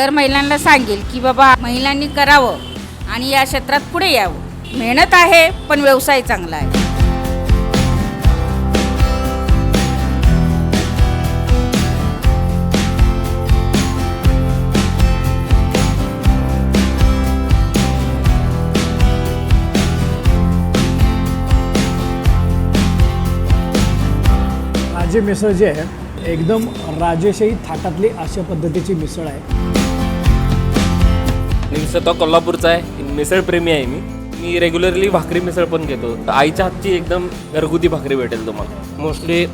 इतर महिलांना सांगेल की बाबा महिलांनी करावं आणि या क्षेत्रात पुढे यावं. मेहनत आहे पण व्यवसाय चांगला आहे. राजे मिसळ जे आहे एकदम राजेशाही थाटातली अशा पद्धतीची मिसळ आहे. मी स्वतः कोल्हापूरचा आहे. मिसळप्रेमी आहे मी. मी रेग्युलरली भाकरी मिसळ पण घेतो. आईच्या हातची एकदम घरगुती भाकरी भेटेल तुम्हाला. मोस्टली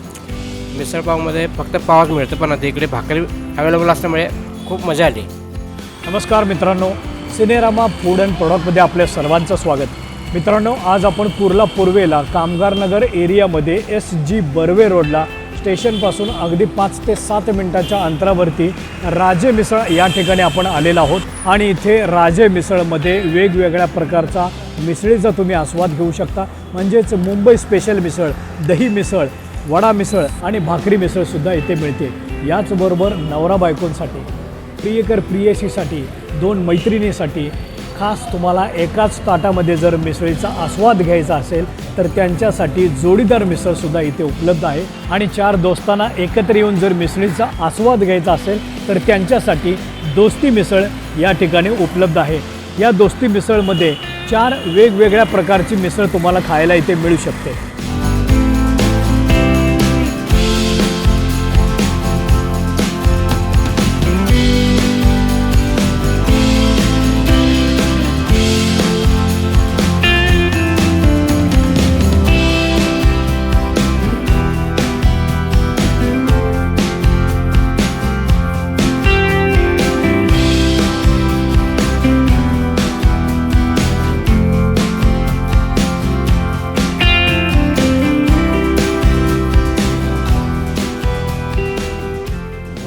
मिसळपावमध्ये फक्त पावच मिळतं पण आता इकडे भाकरी अवेलेबल असल्यामुळे खूप मजा आली. नमस्कार मित्रांनो. सिनेरामा फूड अँड प्रॉडक्टमध्ये आपल्या सर्वांचं स्वागत. मित्रांनो आज आपण कुर्ला पूर्वेला कामगारनगर एरियामध्ये एस जी बर्वे रोडला स्टेशनपासून अगदी पाच ते सात मिनिटाच्या अंतरावरती राजे मिसळ या ठिकाणी आपण आलेलो आहोत. आणि इथे राजे मिसळमध्ये वेगवेगळ्या प्रकारचा मिसळीचा तुम्ही आस्वाद घेऊ शकता. म्हणजेच मुंबई स्पेशल मिसळ दही मिसळ वडा मिसळ आणि भाकरी मिसळसुद्धा इथे मिळते. याचबरोबर नवरा बायकोंसाठी प्रियकर प्रियशीसाठी दोन मैत्रिणीसाठी खास तुम्हाला एकाच ताटामध्ये जर मिसळीचा आस्वाद घ्यायचा असेल तर त्यांच्यासाठी जोडीदार मिसळसुद्धा इथे उपलब्ध आहे. आणि चार दोस्तांना एकत्र येऊन जर मिसळीचा आस्वाद घ्यायचा असेल तर त्यांच्यासाठी दोस्ती मिसळ या ठिकाणी उपलब्ध आहे. या दोस्ती मिसळमध्ये चार वेगवेगळ्या प्रकारची मिसळ तुम्हाला खायला इथे मिळू शकते.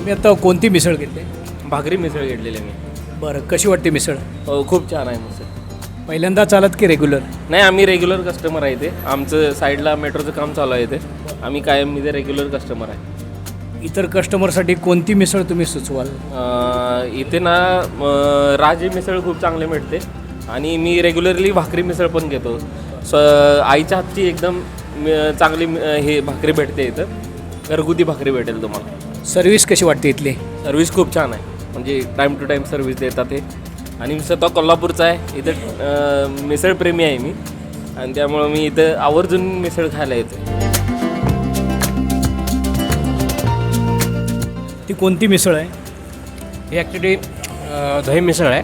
तुम्ही आता कोणती मिसळ घेतली? भाकरी मिसळ घेतलेली आहे मी. बरं कशी वाटते मिसळ? खूप छान आहे मिसळ. पहिल्यांदा चालत की रेग्युलर नाही आम्ही रेग्युलर कस्टमर आहे इथे. आमचं साईडला मेट्रोचं काम चालू आहे इथे. आम्ही कायम इथे रेग्युलर कस्टमर आहे. इतर कस्टमरसाठी कोणती मिसळ तुम्ही सुचवाल? अं, इथे ना अं, राजे मिसळ खूप चांगले मिळते. आणि मी रेग्युलरली भाकरी मिसळ पण घेतो. स आईच्या हातची एकदम चांगली हे भाकरी भेटते इथं. घरगुती भाकरी भेटेल तुम्हाला. सर्व्हिस कशी वाटते इथली? सर्व्हिस खूप छान आहे. म्हणजे टाईम टू टाईम सर्व्हिस देतात हे आणि मी स्वतः कोल्हापूरचा आहे. इथं मिसळप्रेमी आहे मी. आणि त्यामुळं मी इथं आवर्जून मिसळ खायला येतो ती कोणती मिसळ आहे? ही ॲक्च्युली दही मिसळ आहे.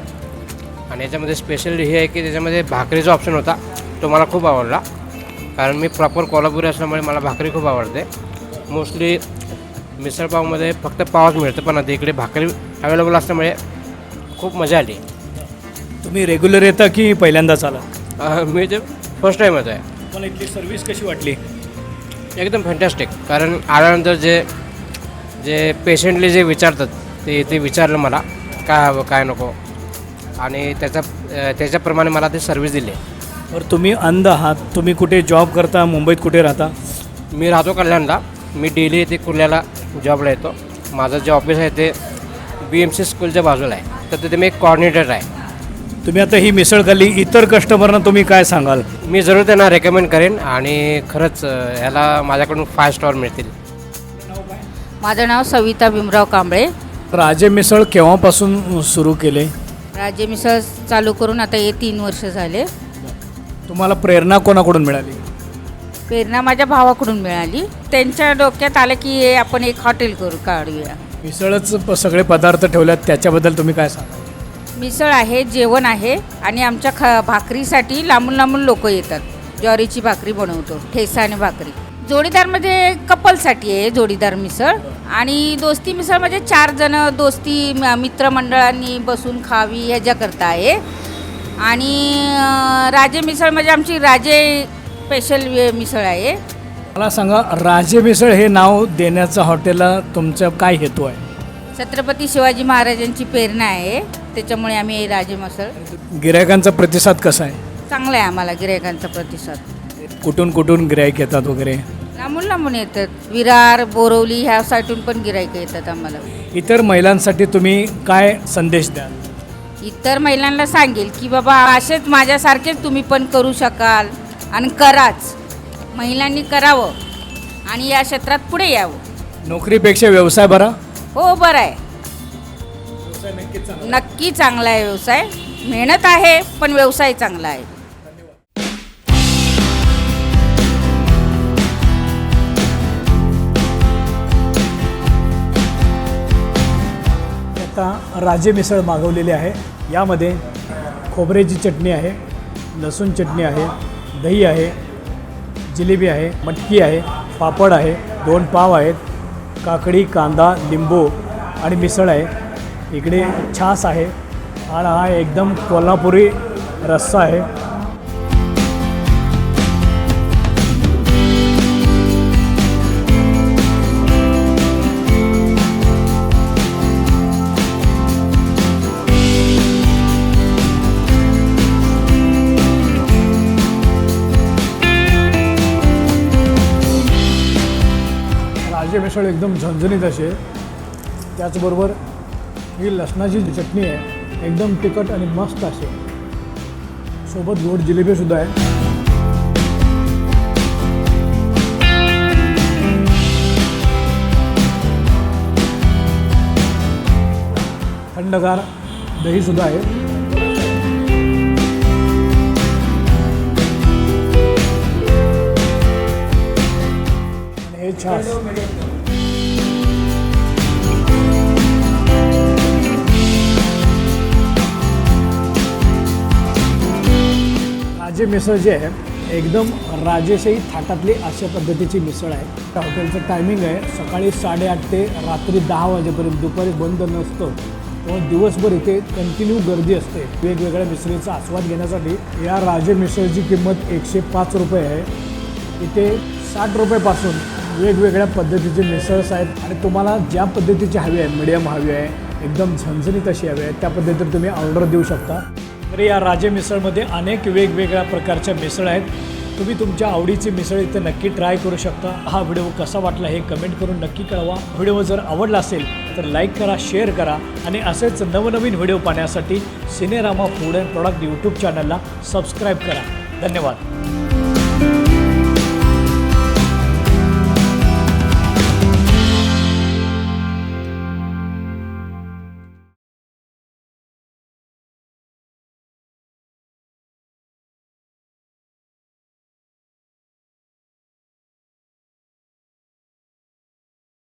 आणि याच्यामध्ये स्पेशल हे आहे की त्याच्यामध्ये भाकरीचा ऑप्शन होता. तो मला खूप आवडला. कारण मी प्रॉपर कोल्हापुरी असल्यामुळे मला भाकरी खूप आवडते. मोस्टली मिसळपावमध्ये फक्त पावच मिळतं पण आता इकडे भाकरी अवेलेबल असल्यामुळे खूप मजा आली. तुम्ही रेग्युलर येता की पहिल्यांदा चाला अं, मी ते फर्स्ट टाईम येतो आहे मला इथली सर्व्हिस कशी वाटली? एकदम फॅन्टॅस्टिक कारण आल्यानंतर जे जे पेशंटली जे विचारतात ते ते विचारलं मला काय हवं काय नको? आणि त्याच्या अं, त्याच्याप्रमाणे मला ते सर्व्हिस दिली. बरं तुम्ही अंध आहात. तुम्ही कुठे जॉब करता मुंबईत कुठे राहता? मी राहतो कल्याणला. मी डेली इथे कुर्ल्याला जॉबला येतो. माझं जे ऑफिस आहे ते बी एम सी स्कूलच्या बाजूला आहे. तर तिथे मी एक कॉर्डिनेटर आहे. तुम्ही आता ही मिसळ खाल्ली इतर कस्टमरना तुम्ही काय सांगाल? मी जरूर त्यांना रेकमेंड करेन आणि खरंच अं, ह्याला माझ्याकडून फाय स्टार मिळतील. माझं नाव सविता भीमराव कांबळे. राजे मिसळ केव्हापासून सुरू केले? राज्य मिसळ चालू करून आता हे तीन वर्ष झाले. तुम्हाला प्रेरणा कोणाकडून मिळाली? प्रेरणा माझ्या भावाकडून मिळाली. त्यांच्या डोक्यात आलं की हे आपण एक हॉटेल करू काढूया. मिसळच प- सगळे पदार्थ ठेवल्यात त्याच्याबद्दल तुम्ही काय सांगा मिसळ आहे जेवण आहे आणि आमच्या ख भाकरीसाठी लांबून लांबून लोक येतात. ज्वारीची भाकरी बनवतो ठेसा आणि भाकरी जोडीदारमध्ये कपलसाठी आहे जोडीदार मिसळ. आणि दोस्ती मिसळ म्हणजे चार जण दोस्ती म- मित्रमंडळांनी बसून खावी ह्याच्याकरता आहे. आणि अं, राजे मिसळ म्हणजे आमची राजे स्पेशल मिसळ आहे. मला सांगा राजे मिसळ हे नाव देण्याचं हॉटेलला तुमचा काय हेतू आहे? छत्रपती शिवाजी महाराजांची प्रेरणा आहे. त्याच्यामुळे आम्ही राजे मिसळ. गिरायकांचा प्रतिसाद कसा आहे? चांगला आहे आम्हाला गिरायकांचा प्रतिसाद. कुठून कुठून गिरायक येतात वगैरे? लांबून लांबून येतात. विरार बोरवली ह्या साईडून पण गिरायकं येतात आम्हाला. इतर महिलांसाठी तुम्ही काय संदेश द्याल? इतर महिलांना सांगेल की बाबा असेच माझ्यासारखेच तुम्ही पण करू शकाल. आणि कराच. महिलांनी करावं आणि या क्षेत्रात पुढे यावं. नोकरीपेक्षा व्यवसाय बरा? हो बरं आहे. नक्की चांगला आहे व्यवसाय. मेहनत आहे पण व्यवसाय चांगला आहे. आता राजे मिसळ मागवलेली आहे. यामध्ये खोबऱ्याची चटणी आहे लसूण चटणी आहे दही आहे जिलेबी आहे मटकी आहे पापड आहे दोन पाव आहेत काकडी कांदा लिंबू आणि मिसळ आहे. इकडे छास आहे आणि हा एकदम कोल्हापुरी रस्सा आहे. राजे मिसळ एकदम झणझणीत अशी आहे त्याचबरोबर ही लसणाची जी चटणी आहे एकदम तिखट आणि मस्त असे. सोबत गोड जिलेबीसुद्धा आहे. थंडगार दहीसुद्धा आहे. हे छास. राजे मिसळ जी आहे एकदम राजेशाही थाटातली अशा पद्धतीची मिसळ आहे. त्या हॉटेलचं टायमिंग आहे सकाळी साडेआठ ते रात्री दहा वाजेपर्यंत. दुपारी बंद नसतं. तेव्हा दिवसभर इथे कंटिन्यू गर्दी असते. वेगवेगळ्या मिसळीचा आस्वाद घेण्यासाठी या राजे मिसळची किंमत एकशे पाच रुपये आहे. इथे साठ रुपयेपासून वेगवेगळ्या पद्धतीचे मिसळस आहेत. आणि तुम्हाला ज्या पद्धतीची हवी आहे मिडियम हवी आहे एकदम झणझणीत अशी हवी आहे त्या पद्धतीने तुम्ही ऑर्डर देऊ शकता. तर या राजे मिसळमध्ये अनेक वेगवेगळ्या प्रकारच्या मिसळ आहेत. तुम्ही तुमच्या आवडीची मिसळ इथे नक्की ट्राय करू शकता. हा व्हिडिओ कसा वाटला हे कमेंट करून नक्की कळवा. व्हिडिओ जर आवडला असेल तर लाईक करा शेअर करा आणि असेच नवनवीन व्हिडिओ पाहण्यासाठी Cinerama food and product YouTube चॅनलला सबस्क्राईब करा. धन्यवाद.